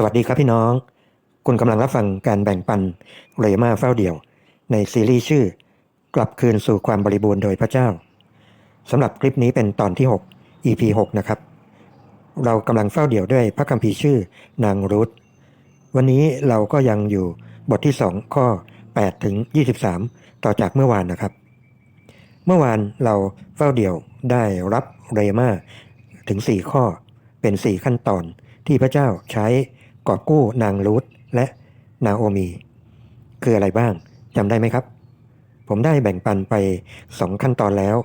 สวัสดีครับพี่น้อง คุณกำลังรับฟังการแบ่งปันเรมาเฝ้าเดี่ยว ในซีรีส์ชื่อ กลับคืนสู่ความบริบูรณ์โดยพระเจ้าสำหรับคลิปนี้เป็นตอนที่ 6 EP 6 นะครับ เรากำลังเฝ้าเดี่ยวด้วยพระคัมภีร์ชื่อนางรุธวันนี้เราก็ยังอยู่บทที่ 2 ข้อ 8 ถึง 23 ต่อจากเมื่อวานนะครับ เมื่อวานเราเฝ้าเดี่ยวได้รับเรมาถึง 4 ข้อเป็น 4 ขั้นตอนที่พระเจ้าใช้ กอบกู้นางรูธและนาโอมี คืออะไรบ้างจำได้ไหมครับ ผมได้แบ่งปันไป 2 ขั้นตอนแล้ว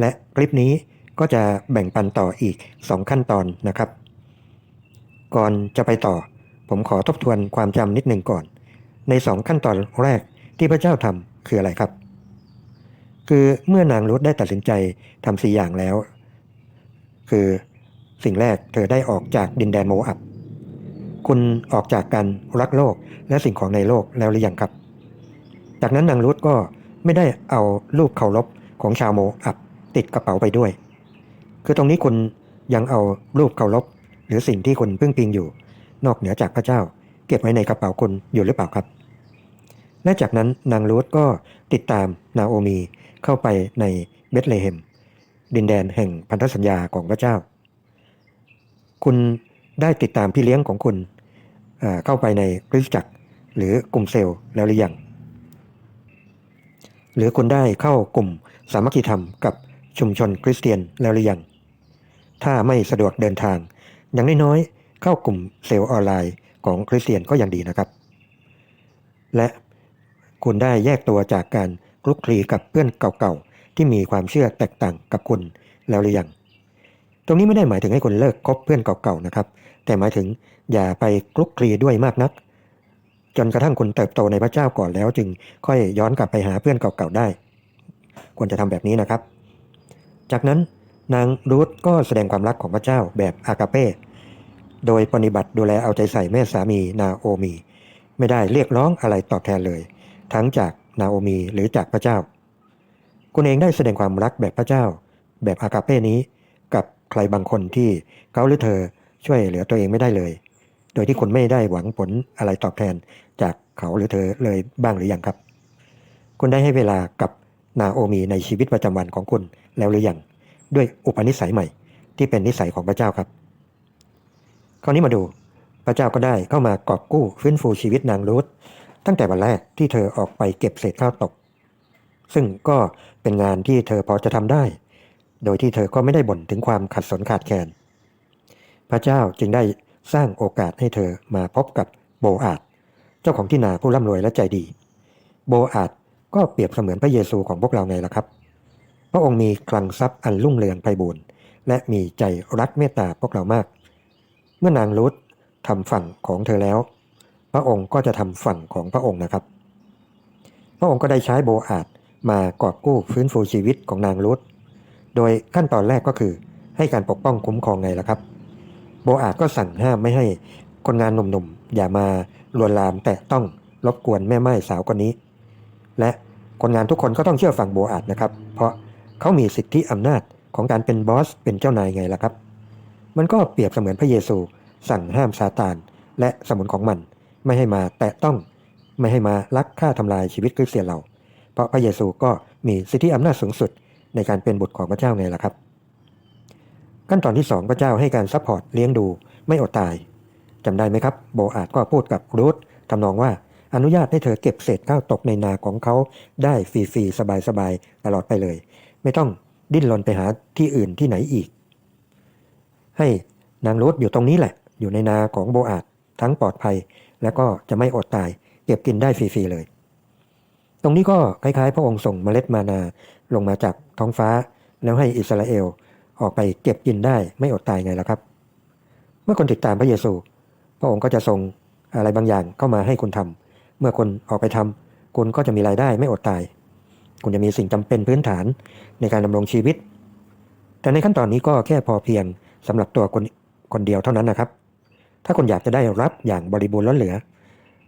และคลิปนี้ก็จะแบ่งปันต่ออีก 2 ขั้นตอนนะครับ ก่อนจะไปต่อ ผมขอทบทวนความจำนิดหนึ่งก่อน ใน 2 ขั้นตอนแรกที่พระเจ้าทำคืออะไรครับ คือเมื่อนางรุธได้ตัดสินใจทำสี่อย่างแล้ว คือสิ่งแรกเธอได้ออกจากดินแดนโมอับ คุณออกจากการรักโลกและสิ่งของในโลกแล้วหรือยังครับ จากนั้นนางรุธก็ไม่ได้เอารูปเคารพของชาวโมอับติดกระเป๋าไปด้วย คือตรงนี้คุณยังเอารูปเคารพหรือสิ่งที่คุณพึ่งพิงอยู่ นอกเหนือจากพระเจ้า เก็บไว้ในกระเป๋าคุณอยู่หรือเปล่าครับ และจากนั้นนางรูธก็ติดตามนาโอมีเข้าไปในเบธเลเฮม ดินแดนแห่งพันธสัญญาของพระเจ้า คุณได้ติดตามพี่เลี้ยงของคุณ เข้าไปในคริสตจักร หรือกลุ่มเซลล์แล้วหรือยัง หรือคุณได้เข้ากลุ่มสามัคคีธรรมกับชุมชนคริสเตียนแล้วหรือยัง ถ้าไม่สะดวกเดินทาง อย่างน้อยๆ เข้ากลุ่มเซลล์ออนไลน์ของคริสเตียนก็ยังดีนะครับ และคุณได้แยกตัวจากการคลุกคลีกับเพื่อนเก่าๆ ที่มีความเชื่อแตกต่างกับคุณแล้วหรือยัง ตรงนี้ไม่ได้หมายถึงให้คุณเลิกคบเพื่อนเก่าๆ นะครับ แต่หมายถึง อย่าไปคลุกคลีด้วยมากนัก จนกระทั่งคุณเติบโตในพระเจ้าก่อนแล้วจึงค่อยย้อนกลับไปหาเพื่อนเก่าๆได้ ควรจะทำแบบนี้นะครับ จากนั้นนางรูธก็แสดงความรักของพระเจ้าแบบอากาเป้โดยปฏิบัติดูแลเอาใจใส่แม่สามีนาโอมี ไม่ได้เรียกร้องอะไรตอบแทนเลย ทั้งจากนาโอมีหรือจากพระเจ้า คุณเองได้แสดงความรักแบบพระเจ้า แบบอากาเป้นี้ กับใครบางคนที่เขาหรือเธอช่วยเหลือตัวเองไม่ได้เลย ดยที่คุณไม่ได้หวังผลอะไรตอบแทนจากเขาหรือเธอเลยบ้างหรือยังครับ คุณได้ให้เวลากับนาโอมีในชีวิตประจำวันของคุณแล้วหรือยังด้วยอุปนิสัยใหม่ ที่เป็นนิสัยของพระเจ้าครับ คราวนี้มาดูพระเจ้าก็ได้เข้ามากอบกู้ฟื้นฟูชีวิตนางรูธตั้งแต่วันแรกที่เธอออกไปเก็บเศษข้าวตก ซึ่งก็เป็นงานที่เธอพอจะทำได้ โดยที่เธอก็ไม่ได้บ่นถึงความขัดสนขาดแคลนพระเจ้าจึงได้ สร้างโอกาสให้เธอมาพบกับโบอาดเจ้าของที่นาผู้ร่ำรวยและใจดี โบอาดก็เปรียบเสมือนพระเยซูของพวกเราไงล่ะครับ พระองค์มีคลังทรัพย์อันรุ่งเรืองไพบูรณ์และมีใจรักเมตตาพวกเรามาก เมื่อนางรุธทำฝั่งของเธอแล้ว พระองค์ก็จะทำฝั่งของพระองค์นะครับ พระองค์ก็ได้ใช้โบอาดมากอบกู้ฟื้นฟูชีวิตของนางรุธโดยขั้นตอนแรกก็คือให้การปกป้องคุ้มครองไงล่ะครับ โบอาดก็สั่งห้ามไม่ให้คนงานหนุ่มๆ อย่ามาลวนลามแต่ต้องรบกวนแม่ไม้สาวคนนี้ และคนงานทุกคนก็ต้องเชื่อฟังโบอาดนะครับ เพราะเขามีสิทธิอำนาจของการเป็นบอสเป็นเจ้านายไงล่ะครับ มันก็เปรียบเสมือนพระเยซู สั่งห้ามซาตานและสมุนของมัน ไม่ให้มาแตะต้องไม่ให้มาลักฆ่าทำลายชีวิตคริสเตียนเรา เพราะพระเยซูก็มีสิทธิอำนาจสูงสุดในการเป็นบุตรของพระเจ้าไงล่ะครับ ขั้นตอนที่ 2 พระเจ้าให้การซัพพอร์ตเลี้ยงดูไม่อดตายจำได้ไหมครับ โบอาดก็พูดกับรูธทำนองว่าอนุญาตให้เธอเก็บเศษข้าวตกในนาของเขาได้ฟรีๆสบายๆตลอดไปเลย ไม่ต้องดิ้นรนไปหาที่อื่นที่ไหนอีก ให้นางรูธอยู่ตรงนี้แหละ อยู่ในนาของโบอาดทั้งปลอดภัย และก็จะไม่อดตาย เก็บกินได้ฟรีๆเลย ตรงนี้ก็คล้ายๆ พระองค์ส่งเมล็ดมานาลงมาจากท้องฟ้าแล้วให้อิสราเอล ออกไปเก็บกินได้ไม่อดตายไงล่ะครับ เมื่อคนติดตามพระเยซู พระองค์ก็จะส่งอะไรบางอย่างเข้ามาให้คุณทำเมื่อคนออกไปทำคุณก็จะมีรายได้ไม่อดตาย คุณจะมีสิ่งจำเป็นพื้นฐานในการดำรงชีวิต แต่ในขั้นตอนนี้ก็แค่พอเพียงสำหรับตัวคนคนเดียวเท่านั้นนะครับ ถ้าคุณอยากจะได้รับอย่างบริบูรณ์ล้นเหลือ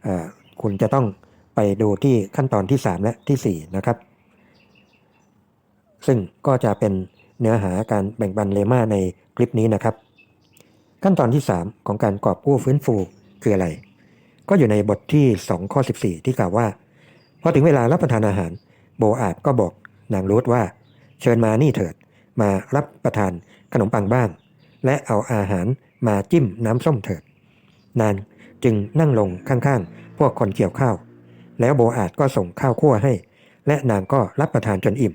เออคุณจะต้องไปดูที่ขั้นตอนที่ 3 และที่ 4 นะครับ ซึ่งก็จะเป็น เนื้อหาการแบ่งปันเลมาในคลิปนี้นะครับ ขั้นตอนที่ 3 ของการกอบกู้ฟื้นฟูคืออะไร ก็อยู่ในบทที่ 2 ข้อ 14 ที่กล่าวว่าพอถึงเวลารับประทานอาหาร โบอาบก็บอกนางรูธว่า เชิญมานี่เถิด มารับประทานขนมปังบ้าง และเอาอาหารมาจิ้มน้ำส้มเถิด นางจึงนั่งลงข้างๆ พวกคนเกี่ยวข้าว แล้วโบอาดก็ส่งข้าวคั่วให้ และนางก็รับประทานจนอิ่ม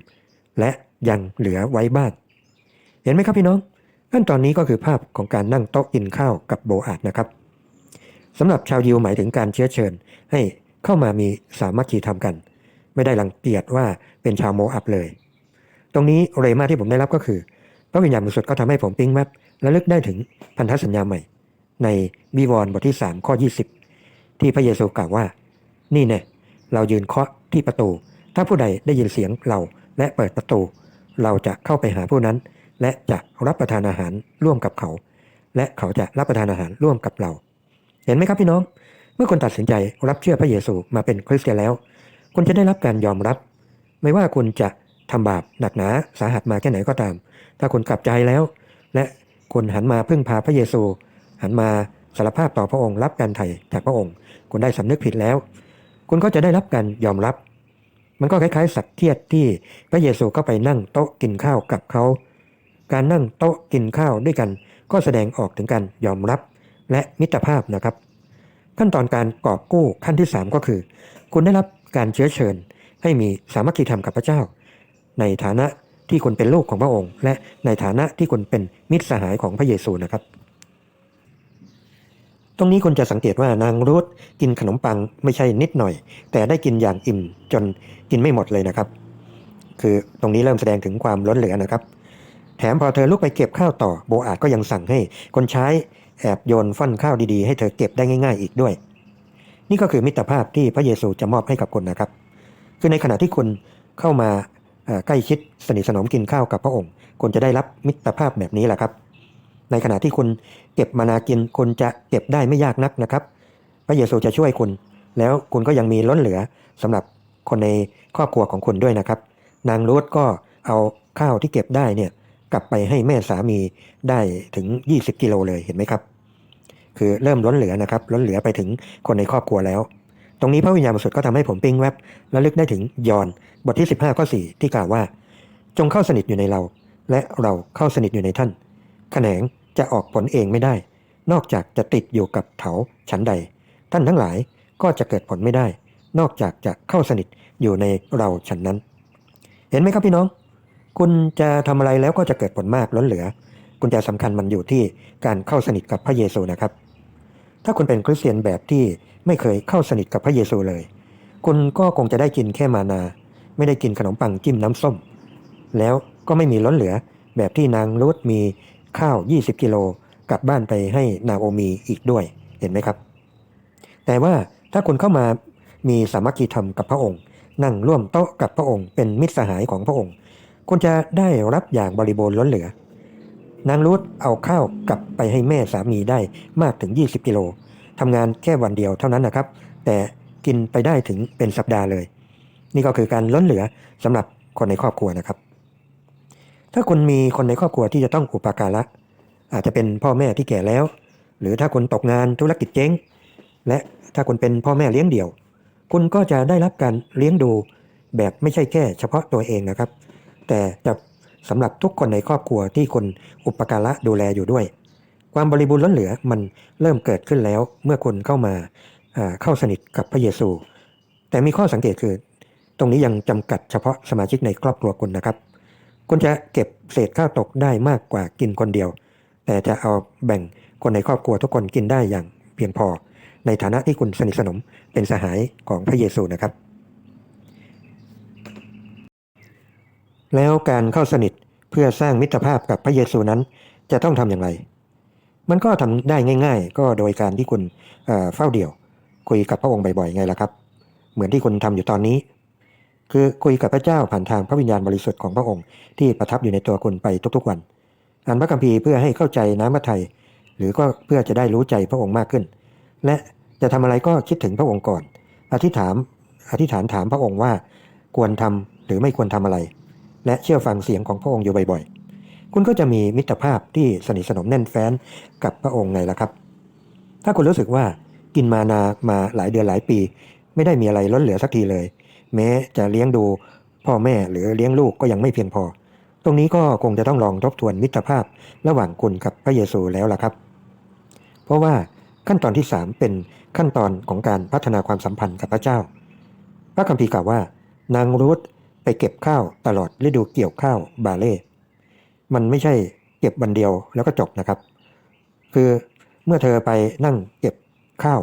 และ ยังเหลือไว้บ้าง เห็นไหมครับพี่น้องขั้นตอนนี้ก็คือภาพของการนั่งโต๊ะกินข้าวกับโบอาดนะครับสำหรับชาวยิวหมายถึงการเชื้อเชิญ ให้เข้ามามีสามัคคีธรรมกัน ไม่ได้รังเกียจว่าเป็นชาวโมอับเลย ตรงนี้เรมาที่ผมได้รับก็คือพระวิญญาณบริสุทธิ์ก็ทำให้ผมปิ๊งแมปและลึกได้ถึงพันธสัญญาใหม่ ในบีวรบทที่ 3 ข้อ 20 ที่พระเยซูกล่าวว่า นี่แน่เรายืนเคาะที่ประตู ถ้าผู้ใดได้ยินเสียงเราและเปิดประตู เราจะเข้าไปหาผู้นั้น และจะรับประทานอาหารร่วมกับเขา และเขาจะรับประทานอาหารร่วมกับเรา เห็นไหมครับพี่น้อง เมื่อคนตัดสินใจรับเชื่อพระเยซูมาเป็นคริสเตียนแล้ว คุณจะได้รับการยอมรับ ไม่ว่าคุณจะทำบาปหนักหนาสาหัสมาแค่ไหนก็ตาม ถ้าคุณกลับใจแล้ว และคุณหันมาพึ่งพาพระเยซู หันมาสารภาพต่อพระองค์รับการไถ่จากพระองค์ คุณได้สำนึกผิดแล้ว คุณก็จะได้รับการยอมรับ มันก็คล้ายๆสักเทียดที่พระเยซูก็ไปนั่งโต๊ะกินข้าวกับเขา การนั่งโต๊ะกินข้าวด้วยกัน ก็แสดงออกถึงการยอมรับและมิตรภาพนะครับ ขั้นตอนการกอบกู้ขั้นที่ 3 ก็คือ คุณได้รับการเชื้อเชิญ ให้มีสามัคคีธรรมกับพระเจ้า ในฐานะที่คุณเป็นลูกของพระองค์ และในฐานะที่คุณเป็นมิตรสหายของพระเยซูนะครับ ตรงนี้คุณจะสังเกตว่านางรูธกินขนมปังไม่ใช่นิดหน่อย แต่ได้กินอย่างอิ่มจนกินไม่หมดเลยนะครับ คือตรงนี้เริ่มแสดงถึงความล้นเหลือนะครับ แถมพอเธอลุกไปเก็บข้าวต่อโบอาดก็ยังสั่งให้ คนใช้แอบโยนฟั่นข้าวดีๆ ให้เธอเก็บได้ง่ายๆ อีกด้วย นี่ก็คือมิตรภาพที่พระเยซูจะมอบให้กับคุณนะครับ คือในขณะที่คุณเข้ามาใกล้ชิดสนิทสนมกินข้าวกับพระองค์คุณจะได้รับมิตรภาพแบบนี้แหละครับ ในขณะที่คุณเก็บมานากินคุณจะเก็บได้ไม่ยากนักนะครับ พระเยซูจะช่วยคุณ แล้วคุณก็ยังมีล้นเหลือสำหรับคนในครอบครัวของคุณด้วยนะครับ นางรูธก็เอาข้าวที่เก็บได้เนี่ยกลับไปให้แม่สามีได้ถึง 20 กิโลเลยเห็นไหมครับ คือเริ่มล้นเหลือนะครับ ล้นเหลือไปถึงคนในครอบครัวแล้ว ตรงนี้พระวิญญาณบริสุทธิ์ก็ทำให้ผมปิ้งแวบและลึกได้ถึงยอนบทที่ 15ข้อ4ที่กล่าวว่า จงเข้าสนิทอยู่ในเรา และเราเข้าสนิทอยู่ในท่าน ขนงจะออกผลเองไม่ได้ นอกจากจะติดอยู่กับเถาชั้นใด ท่านทั้งหลายก็จะเกิดผลไม่ได้ นอกจากจะเข้าสนิทอยู่ในเราฉันนั้น เห็นไหมครับพี่น้อง คุณจะทำอะไรแล้วก็จะเกิดผลมากล้นเหลือ กุญแจสำคัญมันอยู่ที่การเข้าสนิทกับพระเยซูนะครับ ถ้าคุณเป็นคริสเตียนแบบที่ไม่เคยเข้าสนิทกับพระเยซูเลย คุณก็คงจะได้กินแค่มานา ไม่ได้กินขนมปังจิ้มน้ำส้ม แล้วก็ไม่มีล้นเหลือแบบที่นางรูธมี ข้าว 20 กิโลกลับบ้านไปให้นาโอมีอีกด้วยเห็นไหมครับ แต่ว่าถ้าคุณเข้ามามีสามัคคีธรรมกับพระองค์ นั่งร่วมโต๊ะกับพระองค์ เป็นมิตรสหายของพระองค์คุณจะได้รับอย่างบริบูรณ์ล้นเหลือ นางรูธเอาข้าวกลับไปให้แม่สามีได้มากถึง 20 กิโลทำงานแค่วันเดียวเท่านั้นนะครับ แต่กินไปได้ถึงเป็นสัปดาห์เลย นี่ก็คือการล้นเหลือสำหรับคนในครอบครัวนะครับ ถ้าคุณมีคนในครอบครัวที่จะต้องอุปการะ อาจจะเป็นพ่อแม่ที่แก่แล้ว หรือถ้าคุณตกงานธุรกิจเจ๊ง และถ้าคุณเป็นพ่อแม่เลี้ยงเดี่ยว คุณก็จะได้รับการเลี้ยงดูแบบไม่ใช่แค่เฉพาะตัวเองนะครับ แต่จะสำหรับทุกคนในครอบครัวที่คุณอุปการะดูแลอยู่ด้วย ความบริบูรณ์ล้นเหลือมันเริ่มเกิดขึ้นแล้วเมื่อคุณเข้ามาอ่าเข้าสนิทกับพระเยซู แต่มีข้อสังเกตคือ ตรงนี้ยังจำกัดเฉพาะสมาชิกในครอบครัวคุณนะครับ คุณจะเก็บเศษข้าวตกได้มากกว่ากินคนเดียว แต่จะเอาแบ่งคนในครอบครัวทุกคนกินได้อย่างเพียงพอ ในฐานะที่คุณสนิทสนมเป็นสหายของพระเยซูนะครับ แล้วการเข้าสนิทเพื่อสร้างมิตรภาพกับพระเยซูนั้นจะต้องทำอย่างไร มันก็ทำได้ง่าย ๆ ก็โดยการที่คุณเเฝ้าเดี่ยว คุยกับพระองค์บ่อยๆไงล่ะครับ เหมือนที่คุณทำอยู่ตอนนี้ คือคุยกับพระเจ้าผ่านทางพระวิญญาณบริสุทธิ์ของพระองค์ที่ประทับอยู่ในตัวคุณไปทุกๆวัน อ่านพระคัมภีร์เพื่อให้เข้าใจน้ำพระทัยหรือก็เพื่อจะได้รู้ใจพระองค์มากขึ้น และจะทำอะไรก็คิดถึงพระองค์ก่อน อธิษฐานอธิษฐานถามพระองค์ว่าควรทำหรือไม่ควรทำอะไร และเชื่อฟังเสียงของพระองค์อยู่บ่อยๆ คุณก็จะมีมิตรภาพที่สนิทสนมแน่นแฟ้นกับพระองค์ไงล่ะครับ ถ้าคุณรู้สึกว่ากินมานามาหลายเดือนหลายปี ไม่ได้มีอะไรล้นเหลือสักทีเลย แม้จะเลี้ยงดูพ่อแม่หรือเลี้ยงลูกก็ยังไม่เพียงพอ ตรงนี้ก็คงจะต้องลองทบทวนมิตรภาพระหว่างคุณกับพระเยซูแล้วล่ะครับ เพราะว่าขั้นตอนที่ 3 เป็นขั้นตอนของการพัฒนาความสัมพันธ์กับพระเจ้า พระคัมภีร์กล่าวว่า นางรูธไปเก็บข้าวตลอดฤดูเกี่ยวข้าวบาเล่ มันไม่ใช่เก็บวันเดียวแล้วก็จบนะครับ คือเมื่อเธอไปนั่งเก็บข้าว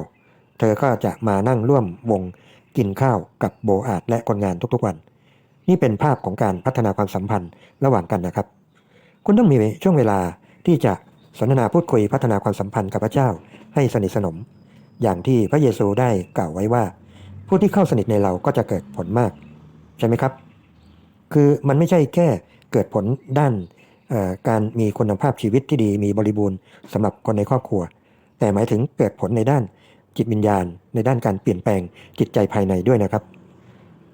เธอก็จะมานั่งร่วมวง กินข้าวกับโบอาดและคนงานทุกๆวัน นี่เป็นภาพของการพัฒนาความสัมพันธ์ระหว่างกันนะครับ คุณต้องมีช่วงเวลาที่จะสนทนาพูดคุยพัฒนาความสัมพันธ์กับพระเจ้าให้สนิทสนม อย่างที่พระเยซูได้กล่าวไว้ว่า ผู้ที่เข้าสนิทในเราก็จะเกิดผลมาก ใช่ไหมครับ คือมันไม่ใช่แค่เกิดผลด้านการมีคุณภาพชีวิตที่ดีมีบริบูรณ์สำหรับคนในครอบครัว แต่หมายถึงเกิดผลในด้าน จิตวิญญาณ ในด้านการเปลี่ยนแปลงจิตใจภายในด้วยนะครับ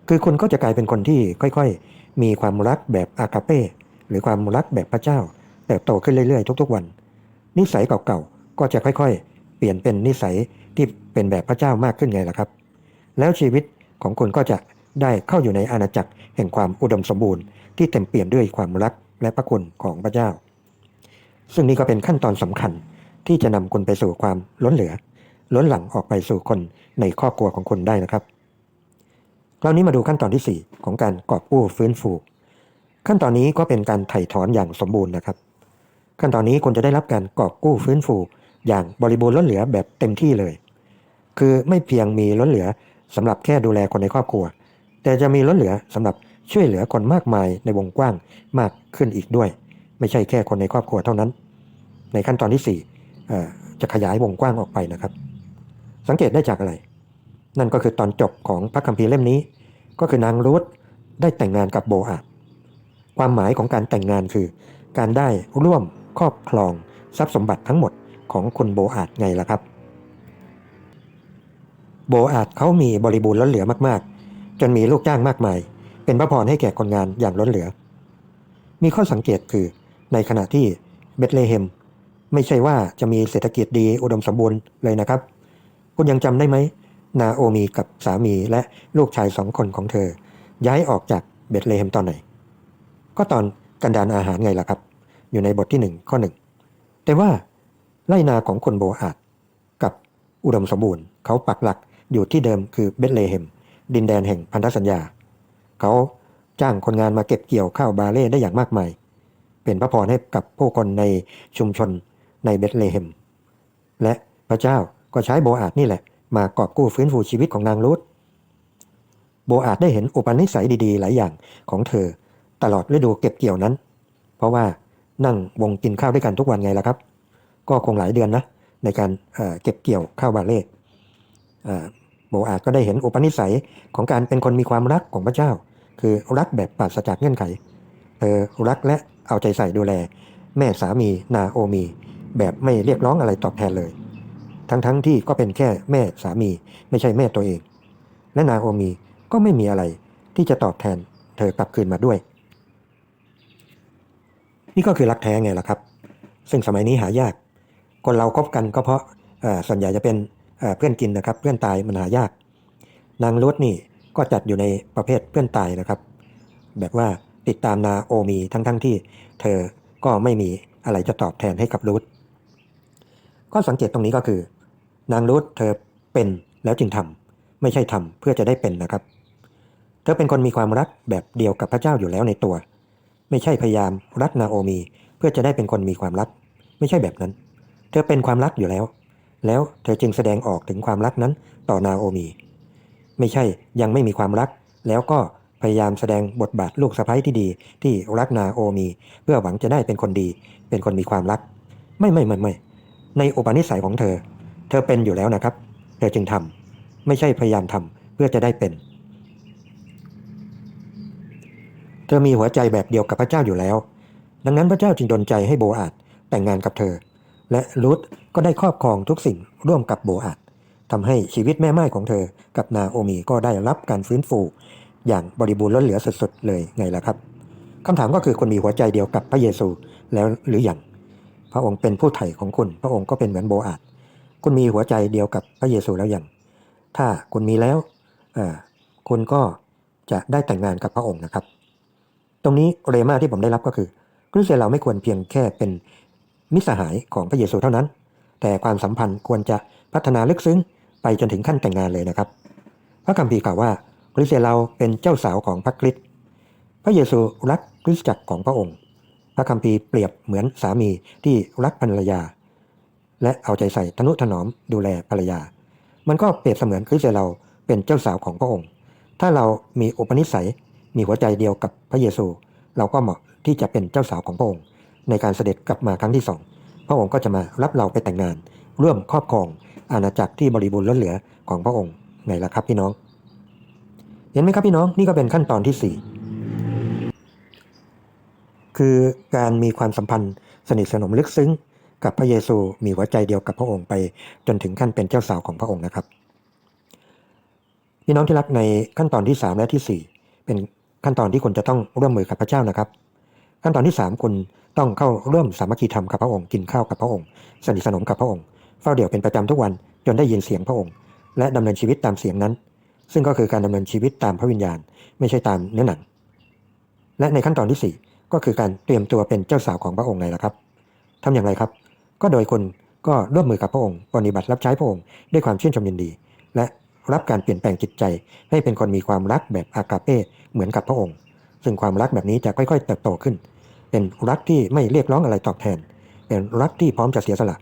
คือคุณก็จะกลายเป็นคนที่ค่อยๆ มีความรักแบบอากาเป้หรือความรักแบบพระเจ้าเติบโตขึ้นเรื่อยๆ ทุก ๆ วัน นิสัยเก่าๆก็จะค่อยๆ เปลี่ยนเป็นนิสัยที่เป็นแบบพระเจ้ามากขึ้นไงล่ะครับ แล้วชีวิตของคุณก็จะได้เข้าอยู่ในอาณาจักรแห่งความอุดมสมบูรณ์ที่เต็มเปี่ยมด้วยความรักและพระคุณของพระเจ้า ซึ่งนี่ก็เป็นขั้นตอนสำคัญที่จะนำคุณไปสู่ความล้นเหลือ ล้นหลังออกไปสู่คนในครอบครัวของคุณได้นะครับ คราวนี้มาดูขั้นตอนที่ 4 ของการกอบกู้ฟื้นฟู ขั้นตอนนี้ก็เป็นการไถ่ถอนอย่างสมบูรณ์นะครับ ขั้นตอนนี้คุณจะได้รับการกอบกู้ฟื้นฟู อย่างบริบูรณ์ล้นเหลือแบบเต็มที่เลย คือไม่เพียงมีล้นเหลือสำหรับแค่ดูแลคนในครอบครัว แต่จะมีล้นเหลือสำหรับช่วยเหลือคนมากมายในวงกว้างมากขึ้นอีกด้วย ไม่ใช่แค่คนในครอบครัวเท่านั้น ในขั้นตอนที่4จะขยายวงกว้างออกไปนะครับ สังเกตได้จากอะไร นั่นก็คือตอนจบของพระคัมภีร์เล่มนี้ ก็คือนางรูธได้แต่งงานกับโบอาดความหมายของการแต่งงานคือ การได้ร่วมครอบครองทรัพย์สมบัติทั้งหมดของคุณโบอาดไงล่ะครับ โบอาดเขามีบริบูรณ์ล้นเหลือมากๆ จนมีลูกจ้างมากมาย เป็นพระพรให้แก่คนงานอย่างล้นเหลือ มีข้อสังเกตคือในขณะที่เบธเลเฮม ไม่ใช่ว่าจะมีเศรษฐกิจดีอุดมสมบูรณ์เลยนะครับ คุณยังจำได้ไหม นาโอมีกับสามีและลูกชายสองคนของเธอ ย้ายออกจากเบธเลเฮมตอนไหน ก็ตอนกันดานอาหารไงล่ะครับ อยู่ในบทที่หนึ่งข้อหนึ่งแต่ว่าไร่นาของคนโบอาดกับอุดมสมบูรณ์ เขาปักหลักอยู่ที่เดิมคือเบธเลเฮมดินแดนแห่งพันธสัญญา เขาจ้างคนงานมาเก็บเกี่ยวข้าวบาเล่ได้อย่างมากมาย เป็นพระพรให้กับผู้คนในชุมชนในเบธเลเฮมและพระเจ้า ก็ใช้โบอาดนี่แหละ มากอบกู้ฟื้นฟูชีวิตของนางรูธโบอาดได้เห็นอุปนิสัยดีๆ หลายอย่างของเธอ ตลอดฤดูเก็บเกี่ยวนั้น เพราะว่านั่งวงกินข้าวด้วยกันทุกวันไงล่ะครับ ก็คงหลายเดือนนะในการเอ่อเก็บเกี่ยวข้าวบาเล่โบอาดก็ได้เห็นอุปนิสัยของการเป็นคนมีความรักของพระเจ้า คือรักแบบปราศจากเงื่อนไข เธอรักและเอาใจใส่ดูแล แม่สามีนาโอมี แบบไม่เรียกร้องอะไรตอบแทนเลย ทั้งๆทที่ก็เป็นแค่แม่สามี ไม่ใช่แม่ตัวเอง และนาโอมีก็ไม่มีอะไรที่จะตอบแทนเธอกลับคืนมาด้วย นี่ก็คือรักแท้ไงล่ะครับ ซึ่งสมัยนี้หายาก คนเราคบกันก็เพราะส่วนใหญ่จะเป็นเอ่อเพื่อนกินนะครับ เพื่อนตายมันหายาก นางรุดนี่ก็จัดอยู่ในประเภทเพื่อนตายนะครับ แบบว่าติดตามนาโอมีทั้งๆทที่ เธอก็ไม่มีอะไรจะตอบแทนให้กับรุดก็สังเกตตรงนี้ก็คือ นางรุดเธอเป็นแล้วจึงทำไม่ใช่ทำเพื่อจะได้เป็นนะครับ เธอเป็นคนมีความรักแบบเดียวกับพระเจ้าอยู่แล้วในตัว ไม่ใช่พยายามรักนาโอมีเพื่อจะได้เป็นคนมีความรัก ไม่ใช่แบบนั้น เธอเป็นความรักอยู่แล้ว แล้วเธอจึงแสดงออกถึงความรักนั้นต่อนาโอมี ไม่ใช่ยังไม่มีความรัก แล้วก็พยายามแสดงบทบาทลูกสะใภ้ที่ดี ที่รักนาโอมี เพื่อหวังจะได้เป็นคนดี เป็นคนมีความรัก ไม่ไม่ไม่ไม่ในอุปนิสัยของเธอ เธอเป็นอยู่แล้วนะครับ เธอจึงทำไม่ใช่พยายามทำเพื่อจะได้เป็น เธอมีหัวใจแบบเดียวกับพระเจ้าอยู่แล้ว ดังนั้นพระเจ้าจึงดลใจให้โบอาดแต่งงานกับเธอ และรุธก็ได้ครอบครองทุกสิ่งร่วมกับโบอาดทำให้ชีวิตแม่ไม้ของเธอ กับนาโอมีก็ได้รับการฟื้นฟู อย่างบริบูรณ์ล้นเหลือสุดๆเลยไงล่ะครับคำถามก็คือคนมีหัวใจเดียวกับพระเยซูแล้วหรืออยังพระองค์เป็นผู้ไถ่ของคุณ พระองค์ก็เป็นเหมือนโบอาด คุณมีหัวใจเดียวกับพระเยซูแล้วยังถ้าคุณมีแล้วคุณก็จะได้แต่งงานกับพระองค์นะครับ ตรงนี้เรมาที่ผมได้รับก็คือคริสเตียนเราไม่ควรเพียงแค่เป็นมิตรสหายของพระเยซูเท่านั้น แต่ความสัมพันธ์ควรจะพัฒนาลึกซึ้งไปจนถึงขั้นแต่งงานเลยนะครับ พระคัมภีร์กล่าวว่าคริสเตียนเราเป็นเจ้าสาวของพระคริสต์พระเยซูรักคริสตจักรของพระองค์ พระคัมภีร์เปรียบเหมือนสามีที่รักภรรยา และเอาใจใส่ทนุถนอมดูแลภรรยา มันก็เปรียบเสมือนคริสเตียนเราเป็นเจ้าสาวของพระองค์ ถ้าเรามีอุปนิสัยมีหัวใจเดียวกับพระเยซู เราก็เหมาะที่จะเป็นเจ้าสาวของพระองค์ ในการเสด็จกลับมาครั้งที่สองพระองค์ก็จะมารับเราไปแต่งงาน ร่วมครอบครองอาณาจักรที่บริบูรณ์ล้นเหลือของพระองค์ไงล่ะครับพี่น้อง เห็นไหมครับพี่น้องนี่ก็เป็นขั้นตอนที่สี่คือการมีความสัมพันธ์สนิทสนมลึกซึ้ง กับพระเยซูมีหัวใจเดียวกับพระองค์ไป จนถึงขั้นเป็นเจ้าสาวของพระองค์นะครับพี่น้องที่รักในขั้นตอนที่ 3 และที่ 4 เป็นขั้นตอนที่คุณจะต้องร่วมมือกับพระเจ้านะครับ ขั้นตอนที่ 3 คุณต้องเข้าร่วมสามัคคีธรรมกับพระองค์กินข้าวกับพระองค์สนิทสนมกับพระองค์เฝ้าเดี่ยวเป็นประจำทุกวันจนได้ยินเสียงพระองค์ และดำเนินชีวิตตามเสียงนั้น ซึ่งก็คือการดำเนินชีวิตตามพระวิญญาณ ไม่ใช่ตามเนื้อหนัง และในขั้นตอนที่ 4 ก็คือการเตรียมตัวเป็นเจ้าสาวของพระองค์ไงล่ะครับทำอย่างไรครับ ก็โดยคนก็ร่วมมือกับพระองค์ปฏิบัติรับใช้พระองค์ด้วยความชื่นชมยินดี และรับการเปลี่ยนแปลงจิตใจ ให้เป็นคนมีความรักแบบอากาเป้เหมือนกับพระองค์ ซึ่งความรักแบบนี้จะค่อยๆเติบโตขึ้น เป็นรักที่ไม่เรียกร้องอะไรตอบแทน เป็นรักที่พร้อมจะเสียสละ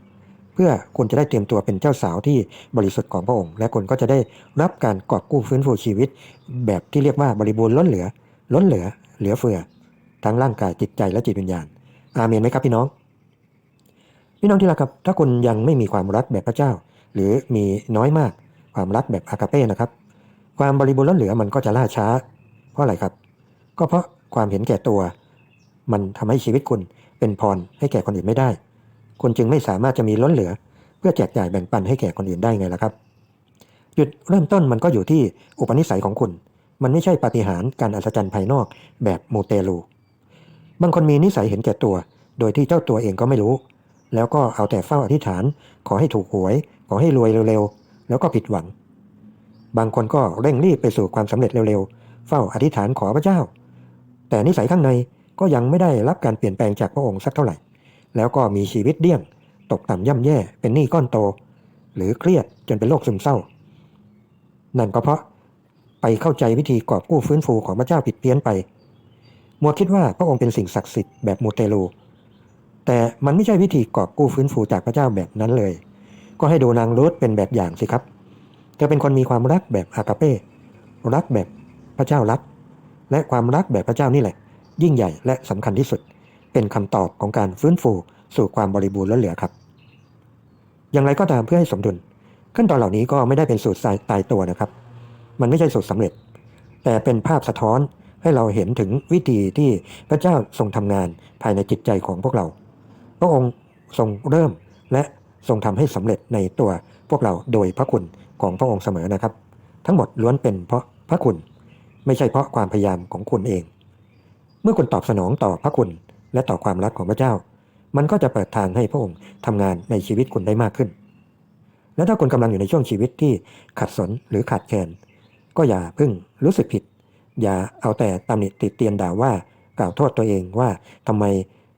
เพื่อคุณจะได้เตรียมตัวเป็นเจ้าสาวที่บริสุทธิ์ของพระองค์ และคุณก็จะได้รับการกอบกู้ฟื้นฟูชีวิต แบบที่เรียกว่าบริบูรณ์ล้นเหลือ ล้นเหลือ เหลือเฟือ ทั้งร่างกายจิตใจและจิตวิญญาณ อาเมนไหมครับพี่น้อง พี่น้องที่รักครับ ถ้าคุณยังไม่มีความรักแบบพระเจ้า หรือมีน้อยมากความรักแบบอากาเป้นะครับ ความบริบูรณ์ล้นเหลือมันก็จะล่าช้า เพราะอะไรครับ ก็เพราะความเห็นแก่ตัว มันทำให้ชีวิตคุณเป็นพรให้แก่คนอื่นไม่ได้ คุณจึงไม่สามารถจะมีล้นเหลือ เพื่อแจกจ่ายแบ่งปันให้แก่คนอื่นได้ไงล่ะครับ จุดเริ่มต้นมันก็อยู่ที่อุปนิสัยของคุณ มันไม่ใช่ปาฏิหาริย์การอัศจรรย์ภายนอกแบบโมเตลู บางคนมีนิสัยเห็นแก่ตัว โดยที่เจ้าตัวเองก็ไม่รู้ แล้วก็เอาแต่เฝ้าอธิษฐาน ขอให้ถูกหวย ขอให้รวยเร็วๆ แล้วก็ผิดหวัง บางคนก็เร่งรีบไปสู่ความสำเร็จเร็วๆ เฝ้าอธิษฐานขอพระเจ้า แต่นิสัยข้างในก็ยังไม่ได้รับการเปลี่ยนแปลงจากพระองค์สักเท่าไหร่ แล้วก็มีชีวิตเดี่ยง ตกต่ำย่ำแย่ เป็นหนี้ก้อนโต หรือเครียดจนเป็นโรคซึมเศร้า นั่นก็เพราะไปเข้าใจวิธีกอบกู้ฟื้นฟูของพระเจ้าผิดเพี้ยนไปมัวคิดว่าพระองค์เป็นสิ่งศักดิ์สิทธิ์แบบมูเตลู แต่มันไม่ใช่วิธีกอบกู้ฟื้นฟูจากพระเจ้าแบบนั้นเลย ก็ให้ดูนางรูธเป็นแบบอย่างสิครับ เธอเป็นคนมีความรักแบบอากาเป้ รักแบบพระเจ้ารัก และความรักแบบพระเจ้านี่แหละ ยิ่งใหญ่และสำคัญที่สุด เป็นคำตอบของการฟื้นฟูสู่ความบริบูรณ์และเหลือครับ อย่างไรก็ตามเพื่อให้สมดุล ขั้นตอนเหล่านี้ก็ไม่ได้เป็นสูตรตายตัวนะครับ มันไม่ใช่สูตรสำเร็จ แต่เป็นภาพสะท้อนให้เราเห็นถึงวิธีที่พระเจ้าทรงทำงานภายในจิตใจของพวกเรา พระองค์ทรงเริ่มและทรงทำให้สำเร็จในตัวพวกเราโดยพระคุณของพระองค์เสมอนะครับ ทั้งหมดล้วนเป็นเพราะพระคุณ ไม่ใช่เพราะความพยายามของคุณเอง เมื่อคุณตอบสนองต่อพระคุณและต่อความรักของพระเจ้า มันก็จะเปิดทางให้พระองค์ทำงานในชีวิตคุณได้มากขึ้น และถ้าคุณกำลังอยู่ในช่วงชีวิตที่ขัดสนหรือขาดแคลนก็อย่าเพิ่งรู้สึกผิด อย่าเอาแต่ตำหนิติเตียนด่าว่ากล่าวโทษตัวเองว่าทำไม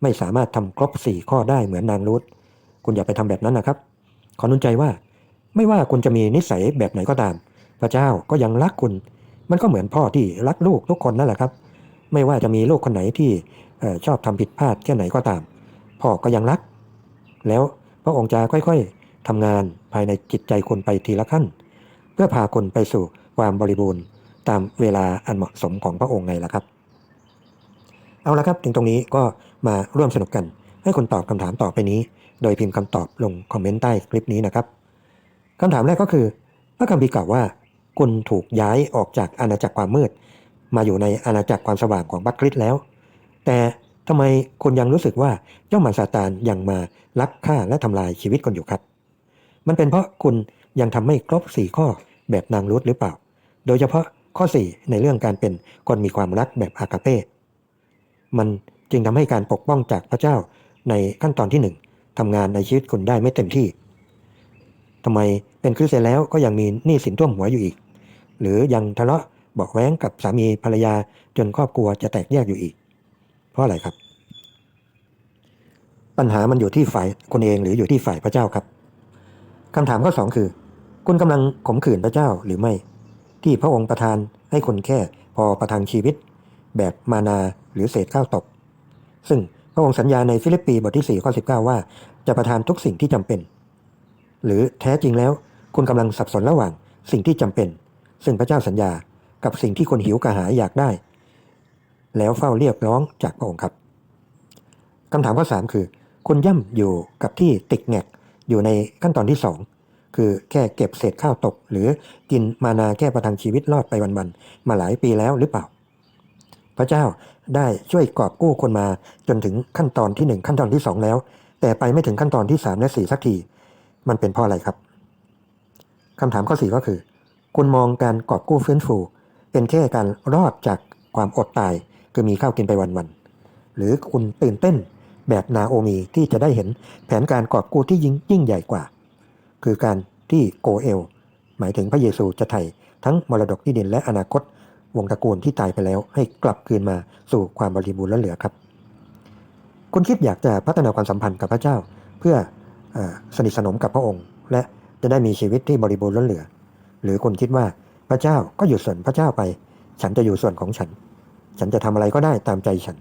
ไม่สามารถทำครบสี่ข้อได้เหมือนนางรูธคุณอย่าไปทำแบบนั้นนะครับ ขอนุนใจว่าไม่ว่าคุณจะมีนิสัยแบบไหนก็ตาม พระเจ้าก็ยังรักคุณ มันก็เหมือนพ่อที่รักลูกทุกคนนั่นแหละครับ ไม่ว่าจะมีลูกคนไหนที่ชอบทำผิดพลาดแค่ไหนก็ตาม พ่อก็ยังรัก แล้วพระองค์จะค่อยๆทำงานภายในจิตใจคุณไปทีละขั้น เพื่อพาคุณไปสู่ความบริบูรณ์ตามเวลาอันเหมาะสมของพระองค์ไงล่ะครับ เอาละครับถึงตรงนี้ก็ มาร่วมสนุกกัน ให้คุณตอบคำถามต่อไปนี้ โดยพิมพ์คำตอบลงคอมเมนต์ใต้คลิปนี้นะครับคำถามแรกก็คือพระคัมภีร์กล่าวว่า คุณถูกย้ายออกจากอาณาจักรความมืด มาอยู่ในอาณาจักรความสว่างของพระคริสต์แล้ว แต่ทำไมคุณยังรู้สึกว่าเจ้ามารซาตานยังมาลักฆ่าและทำลายชีวิตคุณอยู่ครับ มันเป็นเพราะคุณยังทำไม่ครบสี่ข้อแบบนางรุธหรือเปล่า โดยเฉพาะข้อ 4 ในเรื่องการเป็นคนมีความรักแบบอากาเป้มัน จึงทำให้การปกป้องจากพระเจ้าในขั้นตอนที่ 1ทำงานในชีวิตคุณได้ไม่เต็มที่ทำไมเป็นคริสเตียนแล้วก็ยังมีหนี้สินท่วมหัวอยู่อีก หรือยังทะเลาะเบอกแว้งกับสามีภรรยาจนครอบครัวจะแตกแยกอยู่อีก เพราะอะไรครับ ปัญหามันอยู่ที่ฝ่ายคนเองหรืออยู่ที่ฝ่ายพระเจ้าครับคำถามข้อสองคือ คุณกำลังข่มขืนพระเจ้าหรือไม่ ที่พระองค์ประทานให้คนแค่พอประทังชีวิต แบบมานาหรือเศษข้าวตก ซึ่งพระองค์สัญญาในฟิลิปปีบทที่4ข้อ19 ว่า จะประทานทุกสิ่งที่จำเป็น หรือแท้จริงแล้วคุณกำลังสับสนระหว่างสิ่งที่จำเป็น ซึ่งพระเจ้าสัญญากับสิ่งที่คนหิวกระหายอยากได้ แล้วเฝ้าเรียกร้องจากพระองค์ครับคำถามข้อ3คือ คุณย่ำอยู่กับที่ติดแงกอยู่ในขั้นตอนที่สองคือแค่เก็บเศษข้าวตก หรือกินมานาแค่ประทังชีวิตรอดไปวันๆมาหลายปีแล้วหรือเปล่า พระเจ้า ได้ช่วยกอบกู้คนมาจนถึงขั้นตอนที่หนึ่งขั้นตอนที่สองแล้ว แต่ไปไม่ถึงขั้นตอนที่สามและสี่สักที มันเป็นเพราะอะไรครับคำถามข้อสี่ก็คือ คุณมองการกอบกู้ฟื้นฟู เป็นแค่การรอดจากความอดตายคือมีข้าวกินไปวันๆหรือคุณตื่นเต้นแบบนาโอมีที่จะได้เห็นแผนการกอบกู้ที่ยิ่งยิ่งใหญ่กว่า คือการที่โกเอล หมายถึงพระเยซูจะไถ่ทั้งมรดกที่ดินและอนาคต วงตระกูลที่ตายไปแล้ว ให้กลับคืนมาสู่ความบริบูรณ์และเหลือครับ คุณคิดอยากจะพัฒนาความสัมพันธ์กับพระเจ้า เพื่ออสนิทสนมกับพระองค์ และจะได้มีชีวิตที่บริบูรณ์และเหลือ หรือคุณคิดว่าพระเจ้าก็อยู่ส่วนพระเจ้าไป ฉันจะอยู่ส่วนของฉัน ฉันจะทำอะไรก็ได้ตามใจฉัน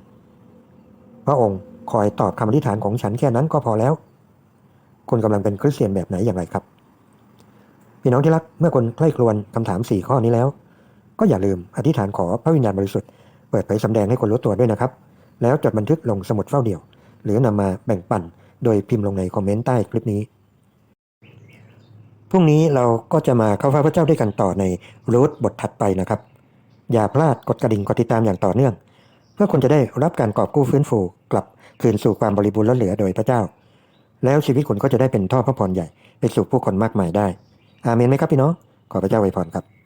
พระองค์คอยตอบคำอธิษฐานของฉันแค่นั้นก็พอแล้ว คุณกำลังเป็นคริสเตียนแบบไหนอย่างไรครับ พี่น้องที่รักเมื่อคนใคร่ครวญคำถาม 4 ข้อนี้แล้ว ก็อย่าลืมอธิษฐานขอพระวิญญาณบริสุทธิ์เปิดเผยสำแดงให้คนรู้ตัวด้วยนะครับ แล้วจดบันทึกลงสมุดเฝ้าเดี่ยว หรือนำมาแบ่งปันโดยพิมพ์ลงในคอมเมนต์ใต้คลิปนี้พรุ่งนี้เราก็จะมาเข้าเฝ้าพระเจ้าด้วยกันต่อในรูทบทถัดไปนะครับ อย่าพลาดกดกระดิ่งกดติดตามอย่างต่อเนื่อง เพื่อคุณจะได้รับการกอบกู้ฟื้นฟูกลับคืนสู่ความบริบูรณ์และเหลือโดยพระเจ้า แล้วชีวิตคุณก็จะได้เป็นท่อพระพรใหญ่ ไปสู่ผู้คนมากมายได้ อาเมนไหมครับพี่น้องขอพระเจ้าไวยพรครับ